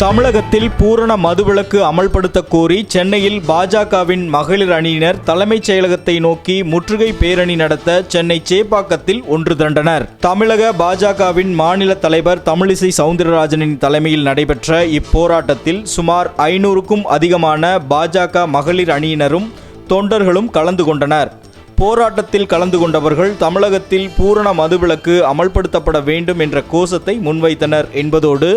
தமிழகத்தில் பூரண மதுவிலக்கு அமல்படுத்த கோரி சென்னையில் பாஜகவின் மகளிர் அணியினர் தலைமைச் செயலகத்தை நோக்கி முற்றுகை பேரணி நடத்த சென்னை சேப்பாக்கத்தில் ஒன்று திரண்டனர். தமிழக பாஜகவின் மாநில தலைவர் தமிழிசை சவுந்தரராஜனின் தலைமையில் நடைபெற்ற இப்போராட்டத்தில் சுமார் ஐநூறுக்கும் அதிகமான பாஜக மகளிர் அணியினரும் தொண்டர்களும் கலந்து கொண்டனர். போராட்டத்தில் கலந்து கொண்டவர்கள் தமிழகத்தில் பூரண மதுவிலக்கு அமல்படுத்தப்பட வேண்டும் என்ற கோஷத்தை முன்வைத்தனர் என்பதோடு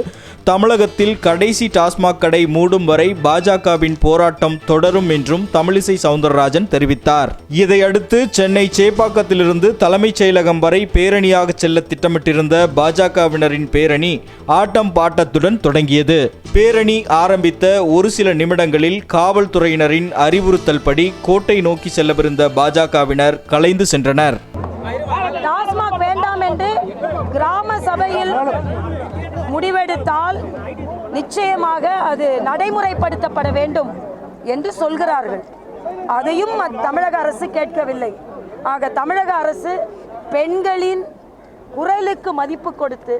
தமிழகத்தில் கடைசி டாஸ்மாக் கடை மூடும் வரை பாஜகவின் போராட்டம் தொடரும் என்றும் தமிழிசை சவுந்தரராஜன் தெரிவித்தார். இதையடுத்து சென்னை சேப்பாக்கத்திலிருந்து தலைமைச் செயலகம் வரை பேரணியாக செல்ல திட்டமிட்டிருந்த பாஜகவினரின் பேரணி ஆட்டம் பாட்டத்துடன் தொடங்கியது. பேரணி ஆரம்பித்த ஒரு சில நிமிடங்களில் காவல்துறையினரின் அறிவுறுத்தல்படி கோட்டை நோக்கி செல்லவிருந்த பாஜகவினர் கலைந்து சென்றனர். டாஸ்மாக் வேண்டாம் என்று கிராம சபையில் முடிவெடுத்தால் நிச்சயமாக அது நடைமுறைப்படுத்தப்பட வேண்டும் என்று சொல்கிறார்கள். அதையும் தமிழக அரசு கேட்கவில்லை. ஆக தமிழக அரசு பெண்களின் குரலுக்கு மதிப்பு கொடுத்து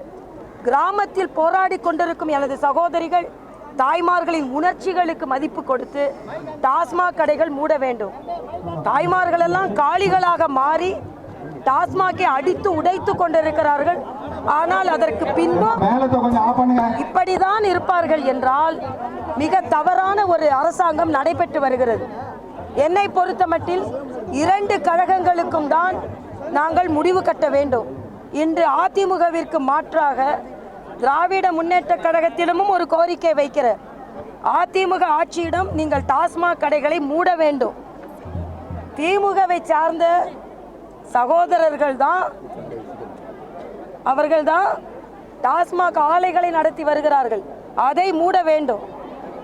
கிராமத்தில் போராடி கொண்டிருக்கும் எனது சகோதரிகள் தாய்மார்களின் உணர்ச்சிகளுக்கு மதிப்பு கொடுத்து டாஸ்மாக் கடைகள் மூட வேண்டும். தாய்மார்களெல்லாம் காளிகளாக மாறி டாஸ்மாகை அடித்து உடைத்து கொண்டிருக்கிறார்கள். ஆனால் அதற்கு பின்பும் இப்படிதான் இருப்பார்கள் என்றால் மிக தவறான ஒரு அரசாங்கம் நடைபெற்று வருகிறது. என்னை பொறுத்தமட்டில் இரண்டு கழகங்களுக்கும் தான் நாங்கள் முடிவு கட்ட வேண்டும். இன்று அதிமுகவிற்கு மாற்றாக திராவிட முன்னேற்ற கழகத்திடமும் ஒரு கோரிக்கை வைக்கிற அதிமுக ஆட்சியிடம் நீங்கள் டாஸ்மாக் கடைகளை மூட வேண்டும். திமுகவை சார்ந்த சகோதரர்கள் தான் அவர்கள் தான் டாஸ்மாக் ஆலைகளை நடத்தி வருகிறார்கள். அதை மூட வேண்டும்.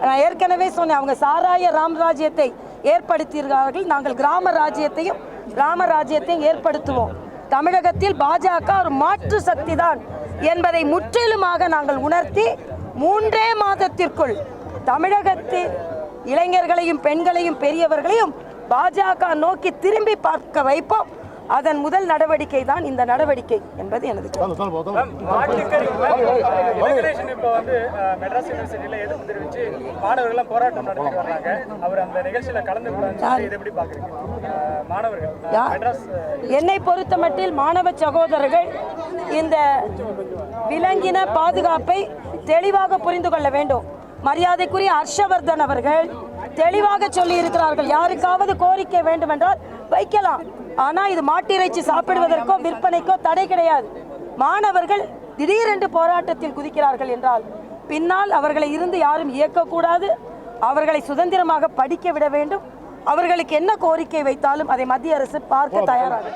நான் ஏற்கனவே சொன்னேன் அவங்க சாராய ராமராஜ்யத்தை ஏற்படுத்தியிருக்கிறார்கள். நாங்கள் கிராம ராஜ்யத்தையும் கிராம ராஜ்யத்தையும் ஏற்படுத்துவோம். தமிழகத்தில் பாஜக ஒரு மாற்று சக்தி தான் என்பதை முற்றிலுமாக நாங்கள் உணர்த்தி மூன்றே மாதத்திற்குள் தமிழகத்தில் இளைஞர்களையும் பெண்களையும் பெரியவர்களையும் பாஜக நோக்கி திரும்பி பார்க்க வைப்போம். அதன் முதல் நடவடிக்கை தான் இந்த நடவடிக்கை என்பது எனது என்னை பொறுத்தமட்டில் மாணவ சகோதரர்கள் இந்த விலங்கின பாதுகாப்பை தெளிவாக புரிந்து கொள்ள வேண்டும். மரியாதைக்குரிய ஹர்ஷவர்தன் அவர்கள் தெளிவாக சொல்லி இருக்கிறார்கள் யாருக்காவது கோரிக்கை வேண்டுமென்றால் வைக்கலாம். ஆனா இது மாட்டிறைச்சி சாப்பிடுவதற்கோ விற்பனைக்கோ தடை கிடையாது. மாணவர்கள் திடீரென்று போராட்டத்தில் குதிக்கிறார்கள் என்றால் பின்னால் அவர்களை இருந்து யாரும் இயக்கக்கூடாது. அவர்களை சுதந்திரமாக படிக்க விட வேண்டும். அவர்களுக்கு என்ன கோரிக்கை வைத்தாலும் அதை மத்திய அரசு பார்க்க தயாராக